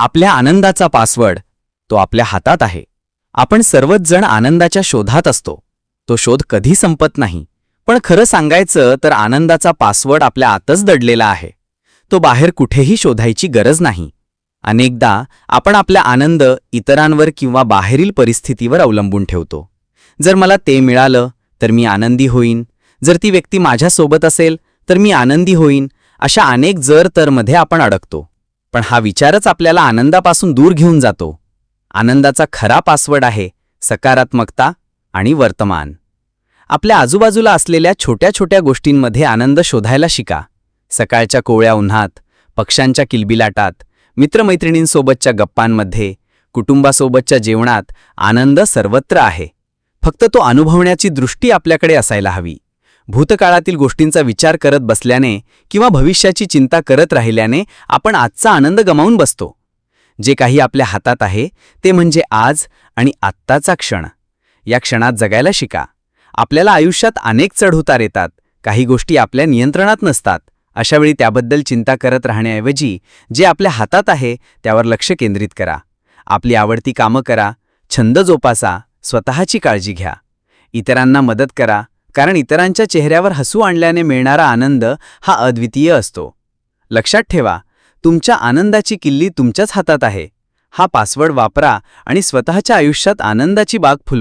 आपल्या आनंदाचा पासवर्ड तो आपल्या हातात आहे. आपण सर्वच जण आनंदाच्या शोधात असतो. तो शोध कधी संपत नाही. पण खरं सांगायचं तर आनंदाचा पासवर्ड आपल्या आतच दडलेला आहे. तो बाहेर कुठेही शोधायची गरज नाही. अनेकदा आपण आपला आनंद इतरांवर किंवा बाहेरील परिस्थितीवर अवलंबून ठेवतो. जर मला ते मिळालं तर मी आनंदी होईन. जर ती व्यक्ती माझ्यासोबत असेल तर मी आनंदी होईन. अशा अनेक जर तरमध्ये आपण अडकतो. पण हा विचारच आपल्याला आनंदापासून दूर घेऊन जातो. आनंदाचा खरा पासवर्ड आहे सकारात्मकता आणि वर्तमान. आपल्या आजूबाजूला असलेल्या छोट्या छोट्या गोष्टींमध्ये आनंद शोधायला शिका. सकाळच्या कोवळ्या उन्हात पक्ष्यांच्या किलबिलाटात मित्रमैत्रिणींसोबतच्या गप्पांमध्ये कुटुंबासोबतच्या जेवणात आनंद सर्वत्र आहे. फक्त तो अनुभवण्याची दृष्टी आपल्याकडे असायला हवी. भूतकाळातील गोष्टींचा विचार करत बसल्याने किंवा भविष्याची चिंता करत राहिल्याने आपण आजचा आनंद गमावून बसतो. जे काही आपल्या हातात आहे ते म्हणजे आज आणि आत्ताचा क्षण. या क्षणात जगायला शिका. आपल्याला आयुष्यात अनेक चढउतार येतात. काही गोष्टी आपल्या नियंत्रणात नसतात. अशावेळी त्याबद्दल चिंता करत राहण्याऐवजी जे आपल्या हातात आहे त्यावर लक्ष केंद्रित करा. आपली आवडती कामं करा. छंद जोपासा. स्वतःची काळजी घ्या. इतरांना मदत करा. कारण इतरांच्या चेहऱ्यावर हसू आणल्याने मिळणारा आनंद हा अद्वितीय असतो. लक्षात ठेवा तुमच्या आनंदाची किल्ली तुमच्याच हातात आहे. हा पासवर्ड वापरा आणि स्वतःच्या आयुष्यात आनंदाची बाग फुलवा.